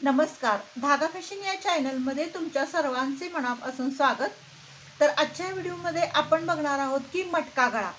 नमस्कार. धागा फॅशन या चॅनलमध्ये तुमच्या सर्वांचे मनापासून स्वागत. तर आजच्या व्हिडिओमध्ये आपण बघणार आहोत की मटका गळा.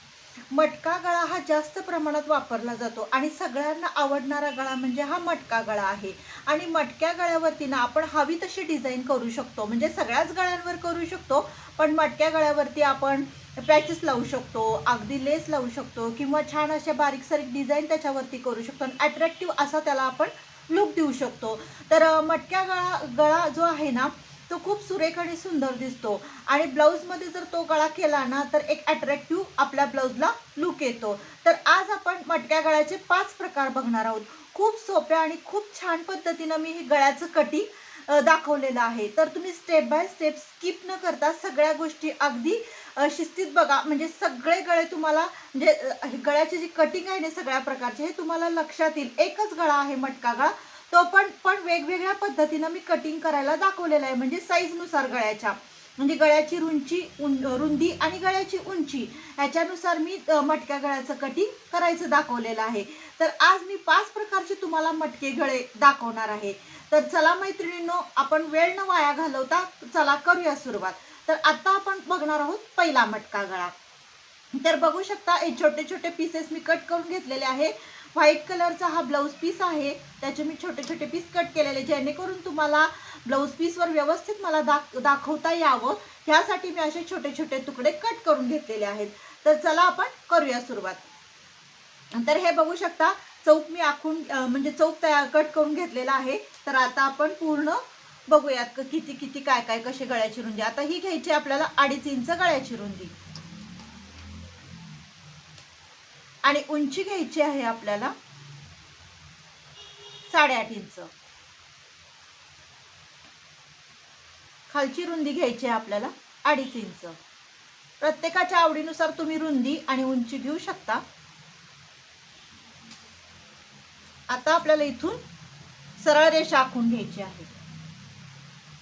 मटका गळा हा जास्त प्रमाणात वापरला जातो आणि सगळ्यांना आवडणारा गळा म्हणजे हा मटका गळा आहे. आणि मटक्या गळ्यावरती ना आपण हवी तशी डिझाईन करू शकतो. म्हणजे सगळ्याच गळ्यांवर करू शकतो पण मटक्या गळ्यावरती आपण पॅचेस लावू शकतो अगदी लेस लावू शकतो किंवा छान अशा बारीक सारीक डिझाईन त्याच्यावरती करू शकतो. आणि अट्रॅक्टिव्ह असा त्याला आपण लुक देऊ शकतो. तर मटक्या गळा गळा जो आहे ना तो खूप सुरेख आणि सुंदर दिसतो. आणि ब्लाऊजमध्ये जर तो गळा केला ना तर एक अट्रॅक्टिव्ह आपल्या ब्लाऊजला लुक येतो. तर आज आपण मटक्या गळ्याचे पाच प्रकार बघणार आहोत. खूप सोप्या आणि खूप छान पद्धतीनं मी हे गळ्याचं कटिंग दाखवलेलं आहे. तर तुम्ही स्टेप बाय स्टेप स्किप न करता सगळ्या गोष्टी अगदी शिस्तीत बघा म्हणजे सगळे गळे तुम्हाला म्हणजे हे गळ्याची जी कटिंग आहे ना सगळ्या प्रकारचे हे तुम्हाला लक्षात येईल. एकच गळा आहे मटका गळा तो पण पण वेगवेगळ्या पद्धतीनं मी कटिंग करायला दाखवलेला आहे. म्हणजे साईजनुसार गळ्याच्या. म्हणजे गळ्याची रुंची उं रुंदी आणि गळ्याची उंची ह्याच्यानुसार मी मटक्या गळ्याचं कटिंग करायचं दाखवलेलं आहे. तर आज मी पाच प्रकारचे तुम्हाला मटके गळे दाखवणार आहे. तर चला मैत्रिणींनो आपण वेळ न वाया घालवता चला करूया सुरुवात. तर आता आपण बघणार आहोत पहिला मटका गळा. तर बघू शकता हे छोटे छोटे पीसेस मी कट करून घेतलेले आहे. व्हाईट कलरचा हा ब्लाऊज पीस आहे. त्याचे मी छोटे छोटे पीस कट केलेले जेणेकरून तुम्हाला ब्लाऊज पीसवर व्यवस्थित मला दाख दाखवता यावं. ह्यासाठी मी असे छोटे छोटे तुकडे कट करून घेतलेले आहेत. तर चला आपण करूया सुरुवात. तर हे बघू शकता चौक मी आखून म्हणजे चौक तयार कट करून घेतलेला आहे. तर आता आपण पूर्ण बघूयात किती किती काय काय कशी गळ्याची रुंदी आता ही घ्यायची आपल्याला अडीच इंच गळ्याची रुंदी आणि उंची घ्यायची आहे आपल्याला साडेआठ इंच. खालची रुंदी घ्यायची आहे आपल्याला अडीच इंच. प्रत्येकाच्या आवडीनुसार तुम्ही रुंदी आणि उंची घेऊ शकता. आता आपल्याला इथून सरळ रेषा आखून घ्यायची आहे.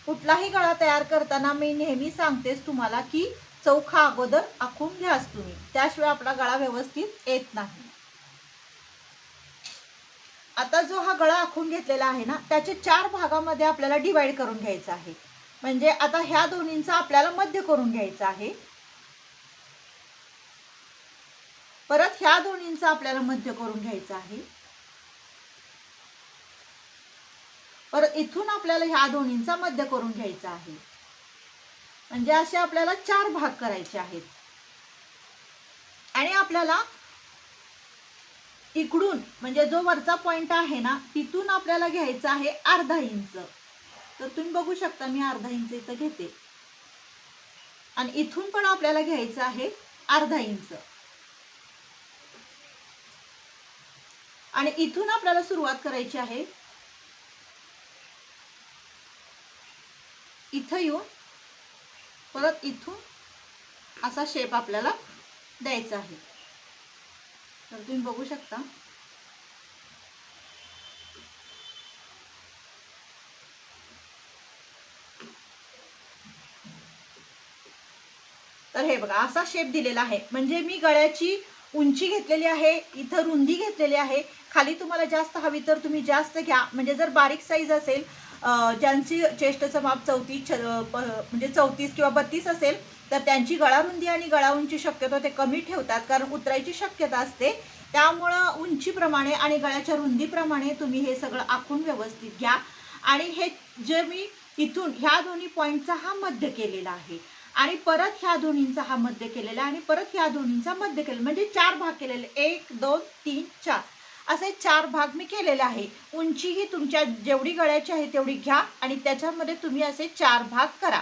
कुठलाही गळा तयार करताना मी नेहमी सांगतेच तुम्हाला की चौखा अगोदर आखून घ्यास तुम्ही. त्याशिवाय आपला गळा व्यवस्थित येत नाही. आता जो हा गळा आखून घेतलेला आहे ना त्याचे चार भागामध्ये आपल्याला डिवाइड करून घ्यायचा आहे. म्हणजे आता ह्या दोन्हींचा आपल्याला मध्य करून घ्यायचा आहे. परत ह्या दोन्हींचा आपल्याला मध्य करून घ्यायचा आहे. पर इथून आपल्याला ह्या दोन्हींचा मध्य करून घ्यायचा आहे. म्हणजे असे आपल्याला चार भाग करायचे आहेत. आणि आपल्याला इकडून म्हणजे जो वरचा पॉइंट आहे ना तिथून आपल्याला घ्यायचा आहे अर्धा इंच. तर तुम्ही बघू शकता मी अर्धा इंच इथं घेते. आणि इथून पण आपल्याला घ्यायचं आहे अर्धा इंच. आणि इथून आपल्याला सुरुवात करायची आहे इथं येऊन परत इथून असा शेप आपल्याला द्यायचा आहे. तर तुम्ही बघू शकता. तर हे बघा असा शेप दिलेला आहे. म्हणजे मी गळ्याची उंची घेतलेली आहे इथं रुंदी घेतलेली आहे. खाली तुम्हाला जास्त हवी तर तुम्ही जास्त घ्या. म्हणजे जर बारीक साईज असेल ज्यांची चेष्टचं माप चौतीस छ- प- म्हणजे चौतीस किंवा बत्तीस असेल तर त्यांची गळारुंदी आणि गळा उंची शक्यतो ते कमी ठेवतात कारण उतरायची शक्यता असते. त्यामुळं उंचीप्रमाणे आणि गळ्याच्या रुंदीप्रमाणे तुम्ही हे सगळं आखून व्यवस्थित घ्या. आणि हे जे मी इथून ह्या दोन्ही पॉईंटचा हा मध्य केलेला आहे. आणि परत ह्या दोन्हींचा हा मध्य केलेला आणि परत ह्या दोन्हींचा मध्य केलेला म्हणजे चार भाग केलेले. एक दोन तीन चार. असे चार भाग मी केलेले आहे. उंची ही तुमच्या जेवढी गळ्याची आहे तेवढी घ्या आणि त्याच्यामध्ये तुम्ही असे चार भाग करा.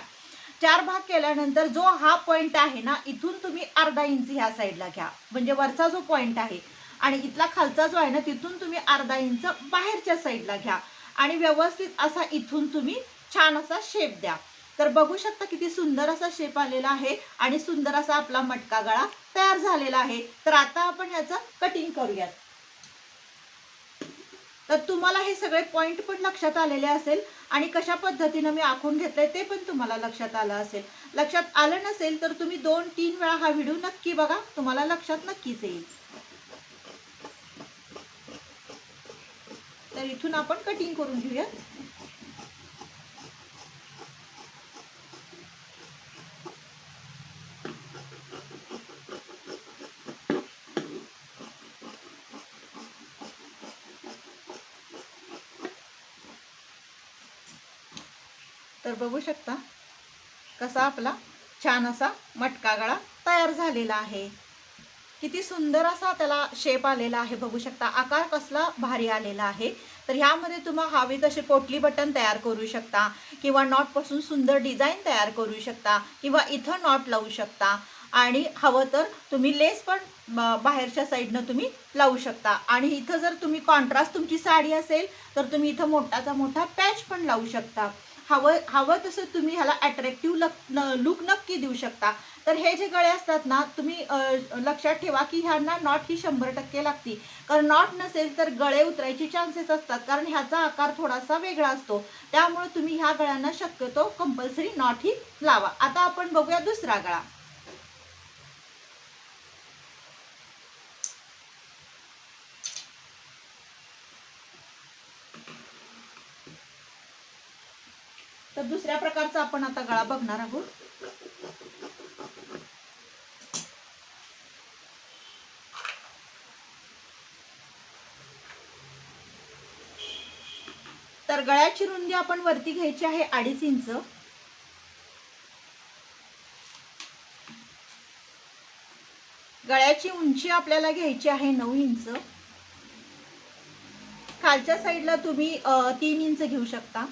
चार भाग केल्यानंतर जो हा पॉईंट आहे ना इथून तुम्ही अर्धा इंच ह्या साईडला घ्या. म्हणजे वरचा जो पॉईंट आहे आणि इथला खालचा जो आहे ना तिथून तुम्ही अर्धा इंच बाहेरच्या साईडला घ्या. आणि व्यवस्थित असा इथून तुम्ही छान असा शेप द्या. तर बघू शकता किती सुंदर असा शेप आलेला आहे आणि सुंदर असा आपला मटका गळा तयार झालेला आहे. तर आता आपण याचं कटिंग करूयात. तर तुम्हाला हे सगळे पॉईंट पण लक्षात आलेले असेल आणि कशा पद्धतीनं मी आखून घेतलंय ते पण तुम्हाला लक्षात आलं असेल. लक्षात आलं नसेल तर तुम्ही दोन तीन वेळा हा व्हिडिओ नक्की बघा. तुम्हाला लक्षात नक्कीच येईल. तर इथून आपण कटिंग करून घेऊयात. तर बघू शकता कसा आपला छान असा मटका गळा तयार झालेला आहे. किती सुंदर असा त्याला शेप आलेला आहे. बघू शकता आकार कसला भारी आलेला आहे. तर ह्यामध्ये तुम्हाला हवी तसे पोटली बटन तयार करू शकता किंवा नॉटपासून सुंदर डिझाईन तयार करू शकता किंवा इथं नॉट लावू शकता. आणि हवं तर तुम्ही लेस पण म, बाहेरच्या साईडनं तुम्ही लावू शकता. आणि इथं जर तुम्ही कॉन्ट्रास्ट तुमची साडी असेल तर तुम्ही इथं मोठाचा मोठा पॅच पण लावू शकता. हवं हवं तसं तुम्ही ह्याला अट्रॅक्टिव्ह लक लुक नक्की देऊ शकता. तर हे जे गळे असतात ना तुम्ही लक्षात ठेवा की ह्यांना नॉट ही शंभर टक्के लागती. कारण नॉट नसेल तर गळे उतरायचे चान्सेस असतात. कारण ह्याचा आकार थोडासा वेगळा असतो. त्यामुळे तुम्ही ह्या गळ्यांना शक्यतो कंपल्सरी नॉट ही लावा. आता आपण बघूया दुसरा गळा तर दुसऱ्या प्रकारचा आपण आता गळा बघणार आहोत. तर गळ्याची रुंदी आपण वरती घ्यायची आहे अडीच इंच. गळ्याची उंची आपल्याला घ्यायची आहे नऊ इंच. खालच्या साईडला तुम्ही तीन इंच घेऊ शकता.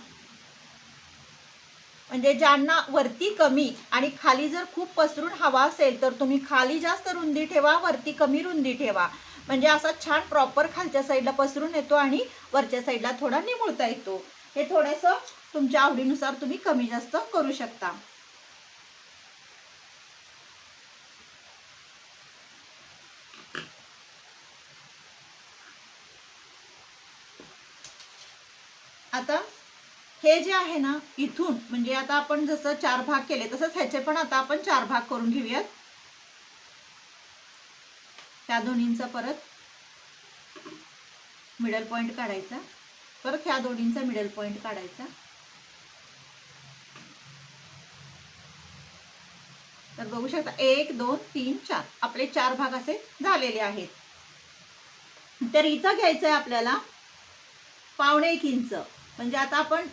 म्हणजे ज्यांना वरती कमी आणि खाली जर खूप पसरून हवा असेल तर तुम्ही खाली जास्त रुंदी ठेवा वरती कमी रुंदी ठेवा. म्हणजे असा छान प्रॉपर खालच्या साईडला पसरून येतो आणि वरच्या साईडला थोडा निमुळता येतो. हे थोडंसं तुमच्या आवडीनुसार तुम्ही कमी जास्त करू शकता आता हे जे आहे ना इथून म्हणजे आता आपण जसं चार भाग केले तसंच ह्याचे पण आता आपण चार भाग करून घेऊयात. त्या दोन्हींचा परत मिडल पॉइंट काढायचा. परत ह्या दोन्हींचा मिडल पॉइंट काढायचा. तर बघू शकता एक दोन तीन चार. आपले चार भाग असे झालेले आहेत. तर इथं घ्यायचं आहे आपल्याला पावणे एक इंच. म्हणजे आता आपण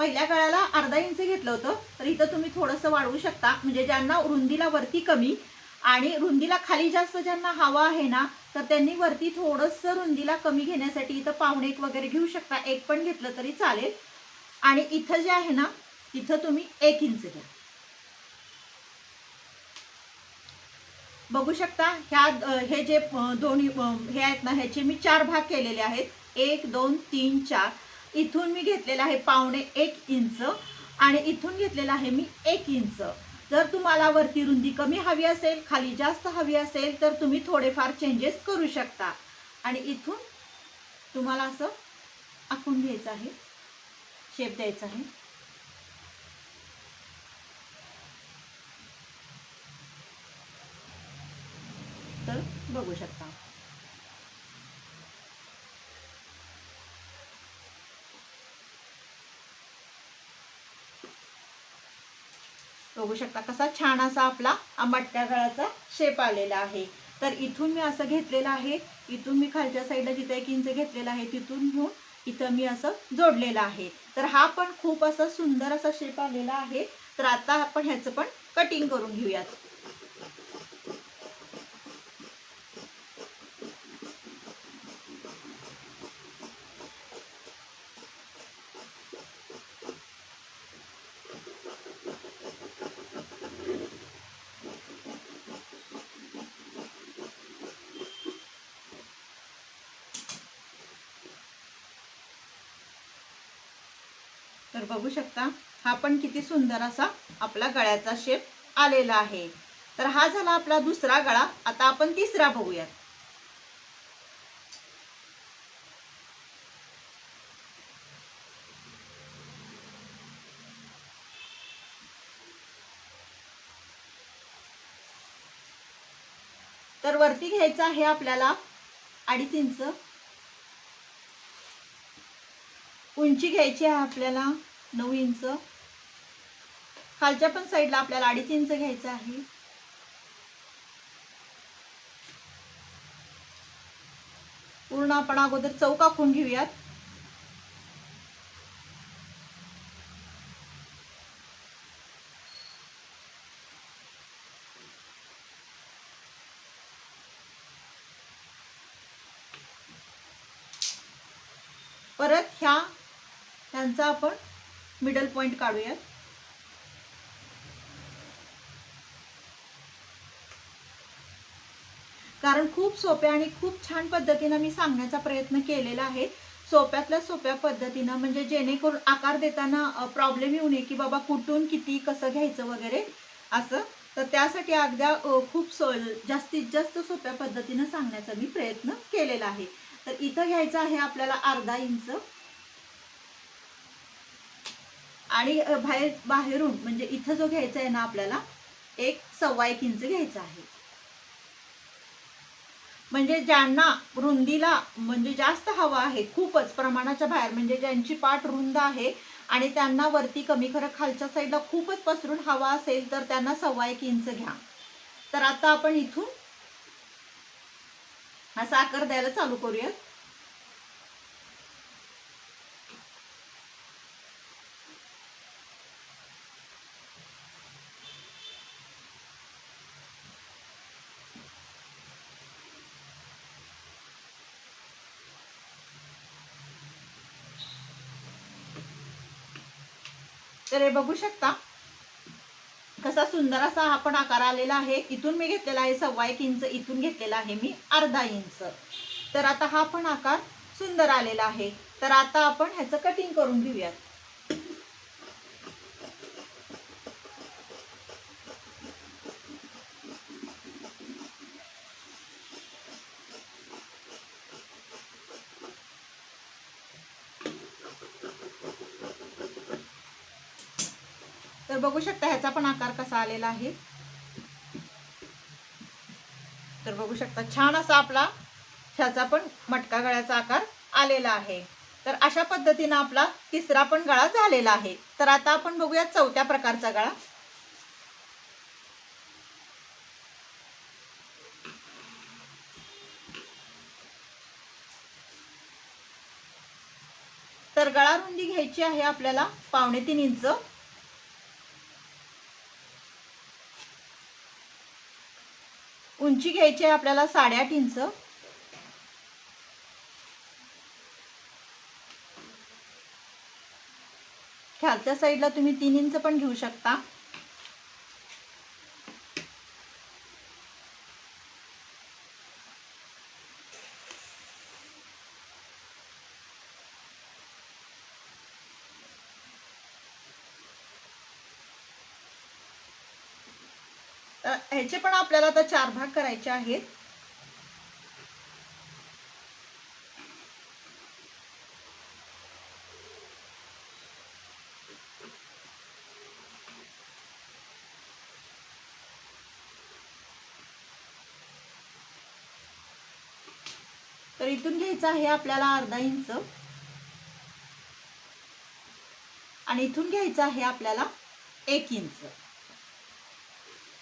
पहिल्या गळ्याला अर्धा इंच घेतलं होतं. तर इथं तुम्ही थोडंसं वाढवू शकता. म्हणजे ज्यांना रुंदीला वरती कमी आणि रुंदीला खाली जास्त ज्यांना हवा आहे ना तर त्यांनी वरती थोडंसं रुंदीला कमी घेण्यासाठी इथं पाहुणे एक वगैरे घेऊ शकता. एक पण घेतलं तरी चालेल. आणि इथं जे आहे ना तिथं तुम्ही एक इंच घ्या. बघू शकता ह्या हे जे दोन्ही हे आहेत ना ह्याचे मी चार भाग केलेले आहेत. एक दोन तीन चार. इथून मी घेतलेला आहे पावणे एक इंच आणि इथून घेतलेला आहे मी एक इंच. जर तुम्हाला वरती रुंदी कमी हवी असेल खाली जास्त हवी असेल तर तुम्ही थोडेफार चेंजेस करू शकता. आणि इथून तुम्हाला असं आखून घ्यायचं आहे. शेप द्यायचा आहे. तर बघू शकता. बघू शकता कसा छान असा आपला आंबटत्या गळाचा शेप आलेला आहे. तर इथून मी असं घेतलेलं आहे. इथून मी खालच्या साईडला जिथे एक इंच घेतलेला आहे तिथून घेऊन इथं मी असं जोडलेलं आहे. तर हा पण खूप असा सुंदर असा शेप आलेला आहे. तर आता आपण ह्याचं पण कटिंग करून घेऊयात. तर बघू शकता हा पण किती सुंदर असा आपला गळ्याचा शेप आलेला आहे. तर हा झाला आपला दुसरा गळा आता आपण तिसरा बघूयात. तर वरती घ्यायचं आहे आपल्याला अडीच इंच. उंची घ्यायची आहे आपल्याला नऊ इंच. खालच्या पण साईडला आपल्याला अडीच इंच घ्यायचं आहे. पूर्ण आपण अगोदर चौक आखून घेऊयात. परत ह्या त्यांचा आपण मिडल पॉइंट काढूयात. कारण खूप सोप्या आणि खूप छान पद्धतीनं मी सांगण्याचा प्रयत्न केलेला आहे. सोप्यातल्या सोप्या पद्धतीनं म्हणजे जेणेकरून आकार देताना प्रॉब्लेम येऊ नये की बाबा कुठून किती कसं घ्यायचं वगैरे असं. तर त्यासाठी अगद्या खूप सो जास्तीत जास्त सोप्या पद्धतीनं सांगण्याचा मी प्रयत्न केलेला आहे. तर इथं घ्यायचं आहे आपल्याला अर्धा इंच. आणि बाहेर बाहेरून म्हणजे इथं जो घ्यायचा आहे ना आपल्याला एक सव्वा एक इंच घ्यायचा आहे. म्हणजे ज्यांना रुंदीला म्हणजे जास्त हवा आहे खूपच प्रमाणाच्या बाहेर म्हणजे ज्यांची पाठ रुंद आहे आणि त्यांना वरती कमी खरं खालच्या साईडला खूपच पसरून हवा असेल तर त्यांना सव्वा एक इंच घ्या. तर आता आपण इथून असा आकार द्यायला चालू करूयात. तर हे बघू शकता. कसा सुंदर असा हा पण आकार आलेला आहे. इथून मी घेतलेला आहे सव्वा एक इंच इथून घेतलेला आहे मी अर्धा इंच. तर आता हा पण आकार सुंदर आलेला आहे. तर आता आपण ह्याचं कटिंग करून घेऊयात. बघू शकता ह्याचा पण आकार कसा आलेला आहे. तर बघू शकता छान असा आपला ह्याचा पण मटका गळ्याचा आकार आलेला आहे. तर अशा पद्धतीनं आपला तिसरा पण गळा झालेला आहे. तर आता आपण बघूया चौथ्या प्रकारचा गळा. तर गळा रुंदी घ्यायची आहे आपल्याला पावणे तीन इंच. उंची घ्यायची आहे आपल्याला साडेआठ इंच. खालच्या साईडला तुम्ही तीन इंच पण घेऊ शकता. ह्याचे पण आपल्याला आता चार भाग करायचे आहेत. तर इथून घ्यायचं आहे आपल्याला अर्धा इंच. आणि इथून घ्यायचं आहे आपल्याला एक इंच.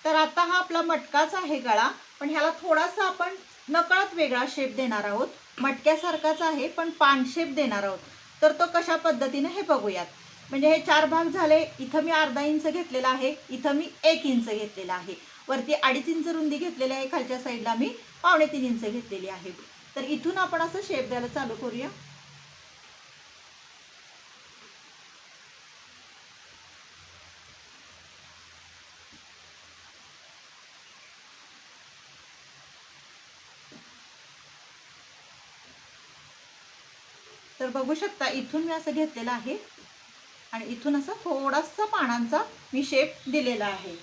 तर आता हा आपला मटकाच आहे गळा पण ह्याला थोडासा आपण नकळत वेगळा शेप देणार आहोत. मटक्यासारखाच आहे पण पान शेप देणार आहोत. तर तो कशा पद्धतीने हे बघूयात. म्हणजे हे चार भाग झाले इथं मी अर्धा इंच घेतलेला आहे इथं मी एक इंच घेतलेला आहे. वरती अडीच इंच रुंदी घेतलेली आहे खालच्या साईडला मी पावणे तीन इंच घेतलेली आहे. तर इथून आपण असं शेप द्यायला चालू करूया. बघू शकता इथून मी असं घेतलेलं आहे. आणि इथून असा थोडासा पानांचा मी शेप दिलेला आहे.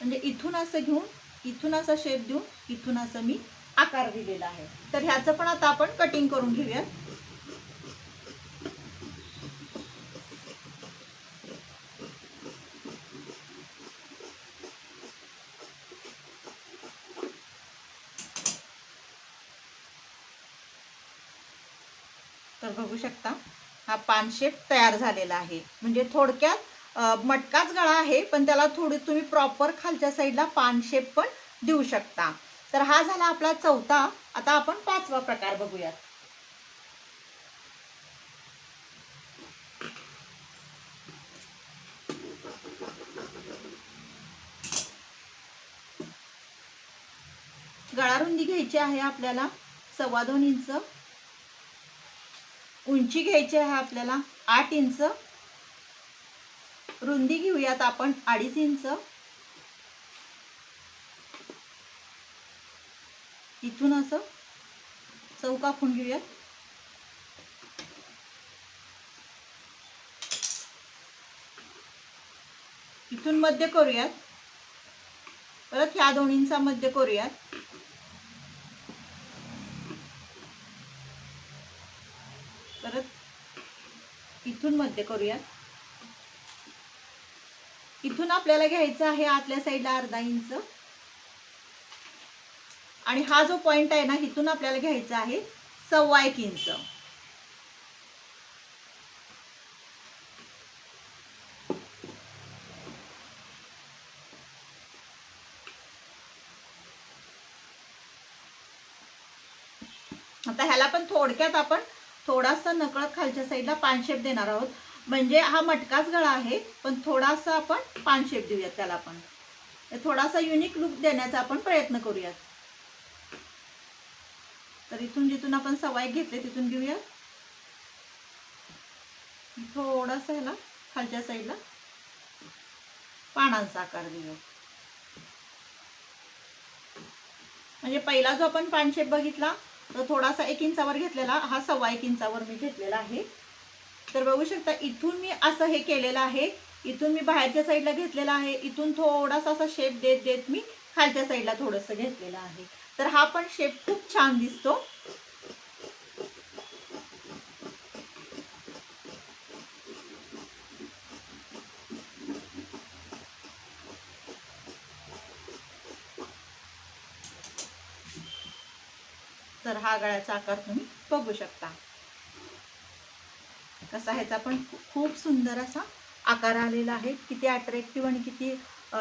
म्हणजे इथून असं घेऊन इथून असा शेप देऊन इथून असं मी आकार दिलेला आहे. तर ह्याचं पण आता आपण कटिंग करून घेऊया तर बघू शकता. हा पानशेप तयार झालेला आहे. म्हणजे थोडक्यात मटकाच गळा आहे पण त्याला थोडी तुम्ही प्रॉपर खालच्या साईडला पान शेप पण देऊ शकता. तर हा झाला आपला चौथा. आता आपण पाचवा प्रकार बघूयात. गळा रुंदी घ्यायची आहे आपल्याला सव्वा दोन इंच. उंची घ्यायची आहे आपल्याला आठ इंच. रुंदी घेऊयात आपण अडीच इंच. इथून असं चौक आखून घेऊयात. इथून मध्य करूयात. परत ह्या दोन्हींचा मध्य करूयात. परत इथून मध्य करूयात. इथून आपल्याला घ्यायचं आहे आतल्या साईडला अर्धा इंच. आणि हा जो पॉइंट आहे ना इथून आपल्याला घ्यायचा आहे सव्वा एक इंच. आता ह्याला पण थोडक्यात आपण थोडासा नकळत खालच्या साईडला पान शेप देणार आहोत. म्हणजे हा मटकाच गळा आहे पण थोडासा आपण पान शेप देऊयात त्याला आपण. थोडासा युनिक लुक देण्याचा आपण प्रयत्न करूयात. तर इथून जिथून आपण सवाई घेतले तिथून घेऊया. थोडासा ह्याला खालच्या साईडला पानांचा आकार देऊया म्हणजे पहिला जो आपण पानशेप बघितला तर थोडासा एक इंचावर घेतलेला हा सव्वा एक इंचावर मी घेतलेला आहे. तर बघू शकता इथून मी असं हे केलेलं आहे. इथून मी बाहेरच्या साईडला घेतलेला आहे. इथून थोडासा असा शेप देत देत मी खालच्या साईडला थोडंसं घेतलेलं आहे. तर हा पण शेप खूप छान दिसतो. तर हा गळ्याचा आकार तुम्ही बघू शकता. कसा ह्याचा पण खूप सुंदर असा आकार आलेला आहे. किती अट्रॅक्टिव्ह आणि किती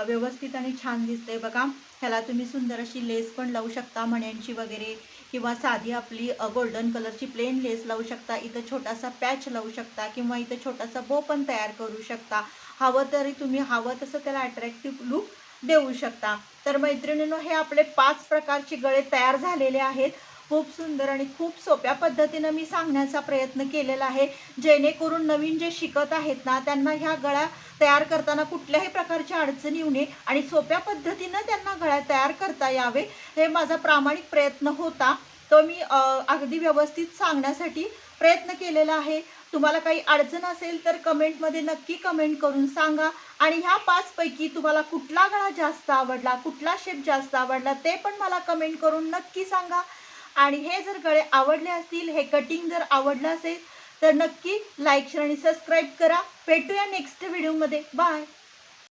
व्यवस्थित आणि छान दिसतंय. बघा ह्याला तुम्ही सुंदर अशी लेस पण लावू शकता मण्यांची वगैरे किंवा साधी आपली गोल्डन कलरची प्लेन लेस लावू शकता इथं छोटासा पॅच लावू शकता किंवा इथं छोटासा बो पण तयार करू शकता. हवं तरी तुम्ही हवं तसं त्याला अट्रॅक्टिव्ह लुक देऊ शकता. तर मैत्रिणींनो हे आपले पाच प्रकारचे गळे तयार झालेले आहेत. खूप सुंदर आणि खूप सोप्या पद्धतीनं मी सांगण्याचा प्रयत्न केलेला आहे. जेणेकरून नवीन जे शिकत आहेत ना त्यांना ह्या गळ्या तयार करताना कुठल्याही प्रकारच्या अडचण येऊ नये आणि सोप्या पद्धतीनं त्यांना गळ्या तयार करता यावे हे माझा प्रामाणिक प्रयत्न होता. तो मी अगदी व्यवस्थित सांगण्यासाठी प्रयत्न केलेला आहे. तुम्हाला काही अडचण असेल तर कमेंटमध्ये नक्की कमेंट करून सांगा. आणि ह्या पाचपैकी तुम्हाला कुठला गळा जास्त आवडला कुठला शेप जास्त आवडला ते पण मला कमेंट करून नक्की सांगा. आणि हे जर गळे आवडले असतील हे कटिंग जर आवडलं असेल तर नक्की लाईक शेअर आणि सबस्क्राईब करा. भेटूया नेक्स्ट व्हिडिओमध्ये बाय